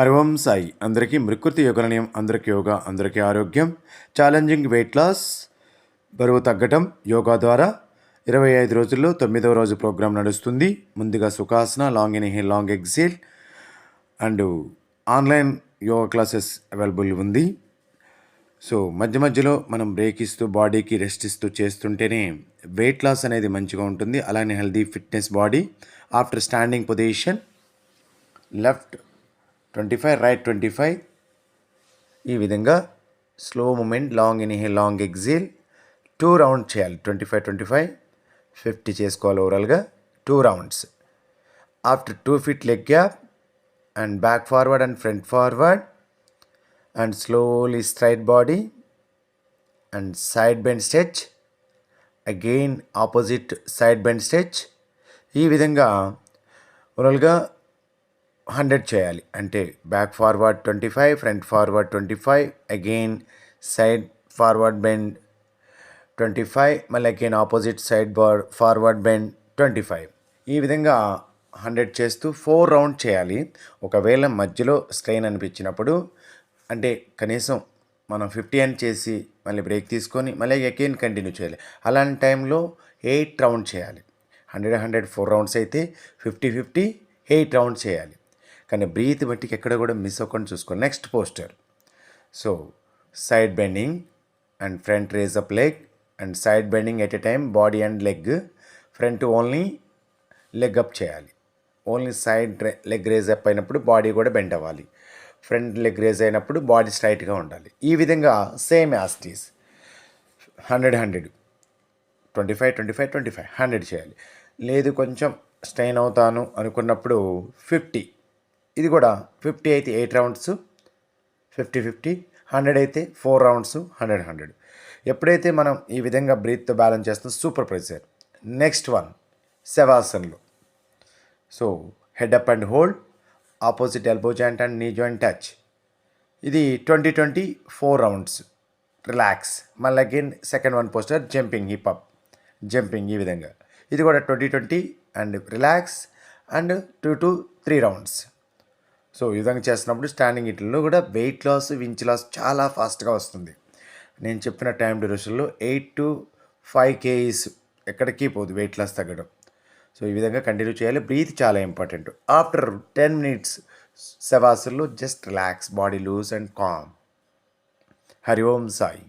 హరివం సాయి. అందరికీ మృకృతి యోగ నిలయం అందరికీ యోగా అందరికీ ఆరోగ్యం. ఛాలెంజింగ్ వెయిట్ లాస్ బరువు తగ్గటం యోగా ద్వారా ఇరవై ఐదు రోజుల్లో తొమ్మిదవ రోజు ప్రోగ్రాం నడుస్తుంది. ముందుగా Sukhasana long inhale long exhale. And online yoga classes available ఉంది. సో మధ్య మధ్యలో మనం బ్రేక్ ఇస్తూ బాడీకి రెస్ట్ ఇస్తూ చేస్తుంటేనే వెయిట్ లాస్ అనేది మంచిగా ఉంటుంది. అలానే healthy fitness body. After standing position left twenty five right twenty five. ఈ విధంగా slow movement long inhale long exhale. Two round చేయాలి twenty five twenty five. Fifty చేసుకోవాలి ఓవరాల్గా two rounds. After two feet leg gap and back forward and front forward. And slowly straight body and side bend stretch again opposite side bend stretch ఈ విధంగా ఓవరాల్గా hundred చేయాలి. అంటే back forward twenty five front forward twenty five again side forward bend twenty five మళ్ళీ again opposite side bar forward bend twenty five. ఈ విధంగా hundred చేస్తూ four round చేయాలి. ఒకవేళ మధ్యలో స్ట్రెయిన్ అనిపించినప్పుడు అంటే కనీసం మనం ఫిఫ్టీ అని చేసి మళ్ళీ బ్రేక్ తీసుకొని మళ్ళీ అగైన్ కంటిన్యూ చేయాలి. అలాంటి టైంలో ఎయిట్ రౌండ్ చేయాలి. హండ్రెడ్ హండ్రెడ్ ఫోర్ రౌండ్స్ అయితే ఫిఫ్టీ ఫిఫ్టీ ఎయిట్ రౌండ్ చేయాలి. కానీ బ్రీత్ బట్టికి ఎక్కడ కూడా మిస్ అవ్వకుండా చూసుకోండి next posture so side bending and front raise up leg and side bending at a time body and leg front only leg up చేయాలి. Only side leg raise up అయినప్పుడు body కూడా bend అవ్వాలి. Front leg raise అయినప్పుడు body స్ట్రైట్గా ఉండాలి. ఈ విధంగా same యాస్టీస్ hundred hundred twenty five twenty five twenty five hundred చేయాలి. లేదు కొంచెం స్ట్రెయిన్ అవుతాను అనుకున్నప్పుడు ఫిఫ్టీ ఇది కూడా ఫిఫ్టీ అయితే eight rounds fifty fifty hundred అయితే ఫోర్ రౌండ్స్ హండ్రెడ్ హండ్రెడ్. ఎప్పుడైతే మనం ఈ విధంగా బ్రీత్తో బ్యాలెన్స్ చేస్తాం super pressure next one శవాసన్లో so head up and hold opposite elbow joint and knee joint touch. ఇది twenty twenty four rounds. Relax. మళ్ళీ again second one posture jumping hip up. Jumping ఈ విధంగా. ఇది కూడా twenty twenty and relax and two to three rounds. So ఈ విధంగా చేస్తున్నప్పుడు standing ఇట్లలో కూడా వెయిట్ లాస్ వించ్ లాస్ చాలా ఫాస్ట్గా వస్తుంది. నేను చెప్పిన టైం డ్యూరేషన్లో ఎయిట్ టు ఫైవ్ కేఈస్ ఎక్కడికి పోదు వెయిట్ లాస్ తగ్గడం. సో ఈ విధంగా కంటిన్యూ చేయాలి. బ్రీత్ చాలా important after ten minutes శవాసుల్లో just relax body loose and calm Hari Om Sai.